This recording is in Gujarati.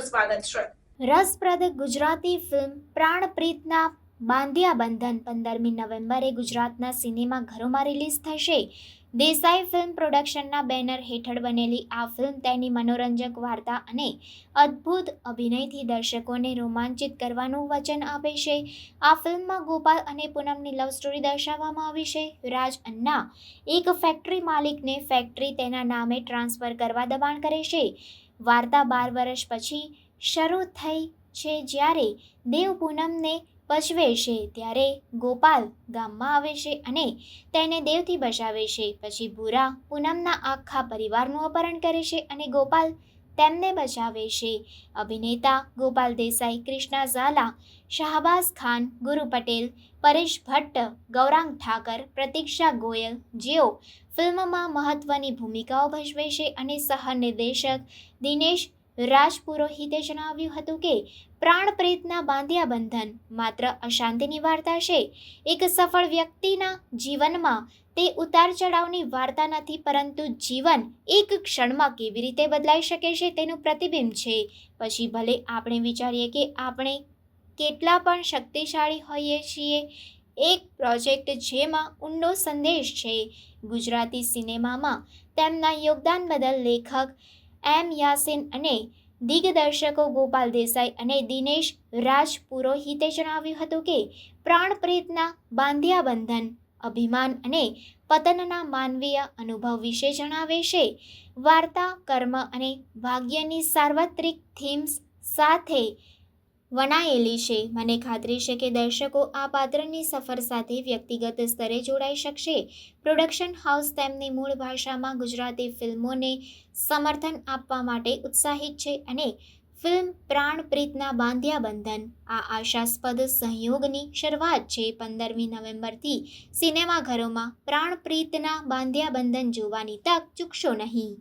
સ્વાગત છે. રસપ્રદ ગુજરાતી ફિલ્મ પ્રાણપ્રીતના બાંધ્યા બંધન પંદરમી નવેમ્બરે ગુજરાતના સિનેમાઘરોમાં રિલીઝ થશે. દેસાઈ ફિલ્મ પ્રોડક્શનના બેનર હેઠળ બનેલી આ ફિલ્મ તેની મનોરંજક વાર્તા અને અદ્ભુત અભિનયથી દર્શકોને રોમાંચિત કરવાનું વચન આપે છે. આ ફિલ્મમાં ગોપાલ અને પૂનમની લવ સ્ટોરી દર્શાવવામાં આવી છે. રાજ અન્ના, એક ફેક્ટરી માલિકને ફેક્ટરી તેના નામે ટ્રાન્સફર કરવા દબાણ કરે છે. વાર્તા બાર વર્ષ પછી શરૂ થઈ છે જ્યારે દેવ પૂનમને પચવે છે ત્યારે ગોપાલ ગામમાં આવે છે અને તેને દેવથી બચાવે છે. પછી ભૂરા પૂનમના આખા પરિવારનું અપહરણ કરે છે અને ગોપાલ તેમને બચાવે છે. અભિનેતા ગોપાલ દેસાઈ, કૃષ્ણા ઝાલા, શાહબાઝ ખાન, ગુરુ પટેલ, પરેશ ભટ્ટ, ગૌરાંગ ઠાકર, પ્રતીક્ષા ગોયલ જેઓ ફિલ્મમાં મહત્વની ભૂમિકાઓ ભજવે છે અને સહનિર્દેશક દિનેશ રાજપુરોહિતે જણાવ્યું હતું કે પ્રાણપ્રેતના બાંધ્યા બંધન માત્ર અશાંતિની વાર્તા છે. એક સફળ વ્યક્તિના જીવનમાં તે ઉતાર ચઢાવની વાર્તા નથી, પરંતુ જીવન એક ક્ષણમાં કેવી રીતે બદલાઈ શકે છે તેનું પ્રતિબિંબ છે. પછી ભલે આપણે વિચારીએ કે આપણે કેટલા પણ શક્તિશાળી હોઈએ છીએ, એક પ્રોજેક્ટ જેમાં ઊંડો સંદેશ છે. ગુજરાતી સિનેમામાં તેમના યોગદાન બદલ લેખક એમ યાસીન અને દિગ્દર્શકો ગોપાલ દેસાઈ અને દિનેશ રાજ પુરોહિતે જણાવ્યું હતું કે પ્રાણપ્રેતના બાંધ્યા બંધન અભિમાન અને પતનના માનવીય અનુભવ વિશે જણાવે છે. વાર્તા, કર્મ અને ભાગ્યની સાર્વત્રિક થીમ્સ સાથે વણાયેલી છે. મને ખાતરી છે કે દર્શકો આ પાત્રની સફર સાથે વ્યક્તિગત સ્તરે જોડાઈ શકશે. પ્રોડક્શન હાઉસ તેમની મૂળ ભાષામાં ગુજરાતી ફિલ્મોને સમર્થન આપવા માટે ઉત્સાહિત છે અને ફિલ્મ પ્રાણપ્રીતના બાંધ્યા બંધન, આ આશાસ્પદ સહયોગની શરૂઆત છે. પંદરમી નવેમ્બરથી સિનેમાઘરોમાં પ્રાણપ્રીતના બાંધ્યા બંધન જોવાની તક ચૂકશો નહીં.